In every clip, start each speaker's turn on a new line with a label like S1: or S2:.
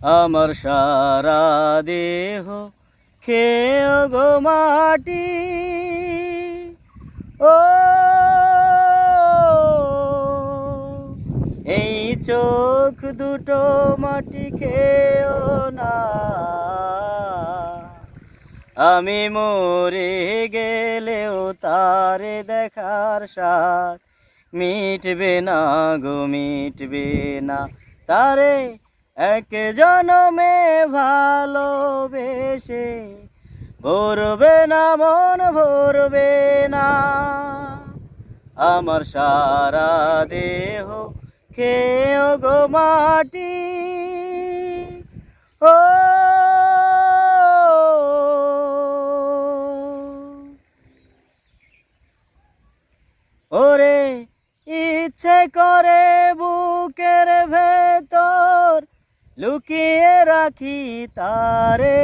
S1: আমার সারা দেহ খেয়ে গো মাটি। ও, এই চোখ দুটো মাটি খেয়েও না। আমি মরে গেলেও তারে দেখার সাথ মিটবে না গো, মিটবে না। তারে এক জনমে ভালোবেসে ভরবে না, মন ভরবে না। আমার সারা দেহ খেয়ে গো মাটি। ও, ওরে, ইচ্ছে করে বুকের ভেতর লুকিয়ে রাখি তারে।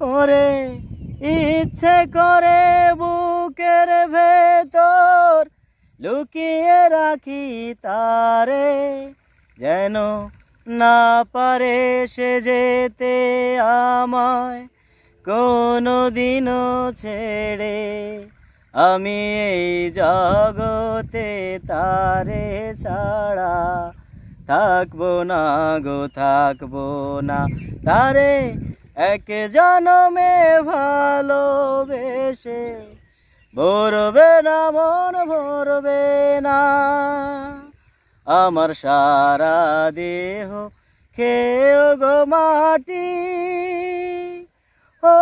S1: ওরে, ইচ্ছে করে বুকের ভেতর লুকিয়ে রাখি তারে, যেন না পারে সে যেতে আমায় কোনো দিনও ছেড়ে। আমি এই জগতে তারে ছাড়া থাকব না গো, থাকব না। তারে এক জনমে ভালোবেসে, ভরবে না, মন ভরবে না। আমার সারা দেহ খেয়ে গো মাটি। ও,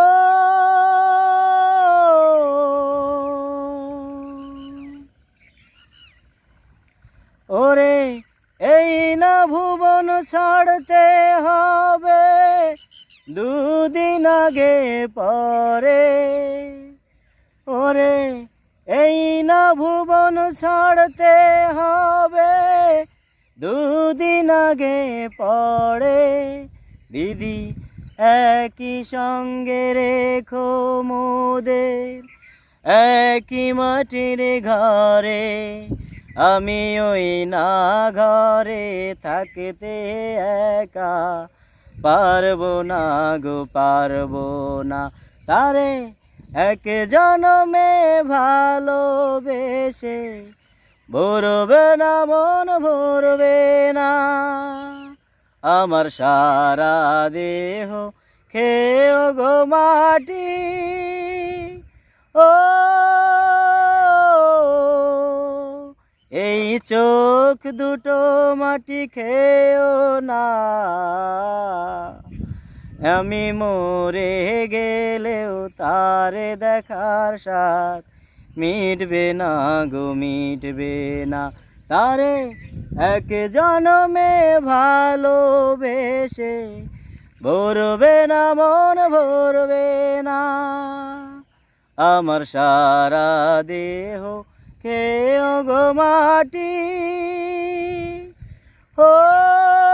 S1: ওরে এই না ভুবন ছাড়তে হবে দুদিন আগে পরে। ওরে, এই না ভুবন ছাড়তে হবে দুদিন আগে পরে। দিদি, একই সঙ্গে রেখো মোদের, একই মাটির ঘরে। আমি ওই না ঘরে থাকতে একা। পারব না গো, পারব না। তারে এক জনমে ভালোবেসে, ভরবে না, মন ভরবে না। আমার সারা দেহ খেয়ে গো এই চোখ দুটো মাটি খেয়েও না। আমি মরে গেলেও তারে দেখার সাথ মিটবে না গো, মিটবে না। তারে এক জনমে ভালোবেসে ভরবে না, মন ভরবে না। আমার সারা দেহ খেয়ে গো মাটি? ও